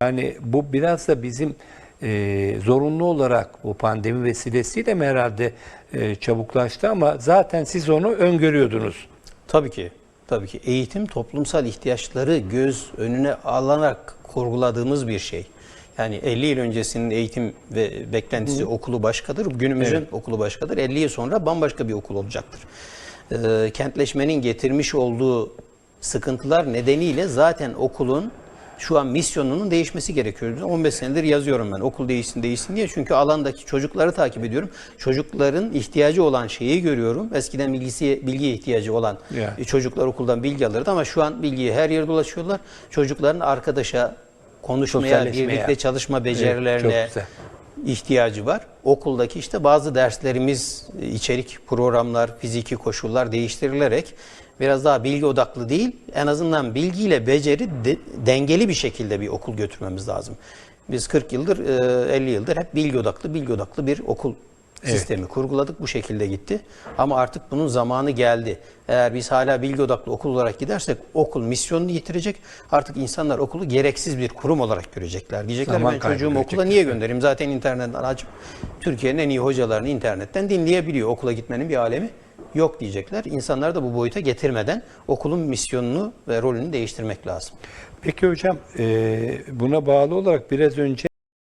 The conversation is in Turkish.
Yani bu biraz da bizim e, zorunlu olarak bu pandemi vesilesiyle mi herhalde e, çabuklaştı ama zaten siz onu öngörüyordunuz. Tabii ki. Tabii ki eğitim toplumsal ihtiyaçları göz önüne alarak kurguladığımız bir şey. Yani 50 yıl öncesinin eğitim ve beklentisi okulu başkadır. Günümüzün okulu başkadır. 50 yıl sonra bambaşka bir okul olacaktır. Ee, kentleşmenin getirmiş olduğu sıkıntılar nedeniyle zaten okulun şu an misyonunun değişmesi gerekiyor. 15 senedir yazıyorum ben okul değişsin değişsin diye. Çünkü alandaki çocukları takip ediyorum. Çocukların ihtiyacı olan şeyi görüyorum. Eskiden bilgisi, bilgiye ihtiyacı olan Ya. e, çocuklar okuldan bilgi alırdı ama şu an bilgiyi her yerde ulaşıyorlar. Çocukların arkadaşa, konuşmaya, birlikte çalışma Evet, becerilerine güzel. ihtiyacı var. Okuldaki işte bazı derslerimiz, e, içerik, programlar, fiziki koşullar değiştirilerek biraz daha bilgi odaklı değil, en azından bilgiyle beceri de- dengeli bir şekilde bir okul götürmemiz lazım. Biz 40 yıldır, e, 50 yıldır hep bilgi odaklı, bilgi odaklı bir okul sistemi kurguladık. Bu şekilde gitti. Ama artık bunun zamanı geldi. Eğer biz hala bilgi odaklı okul olarak gidersek okul misyonunu yitirecek. Artık insanlar okulu gereksiz bir kurum olarak görecekler. Diyecekler Zaman ben çocuğumu okula niye göndereyim? Zaten internetten açıp Türkiye'nin en iyi hocalarını internetten dinleyebiliyor. Okula gitmenin bir alemi yok diyecekler. İnsanlar da bu boyuta getirmeden okulun misyonunu ve rolünü değiştirmek lazım. Peki hocam e, buna bağlı olarak biraz önce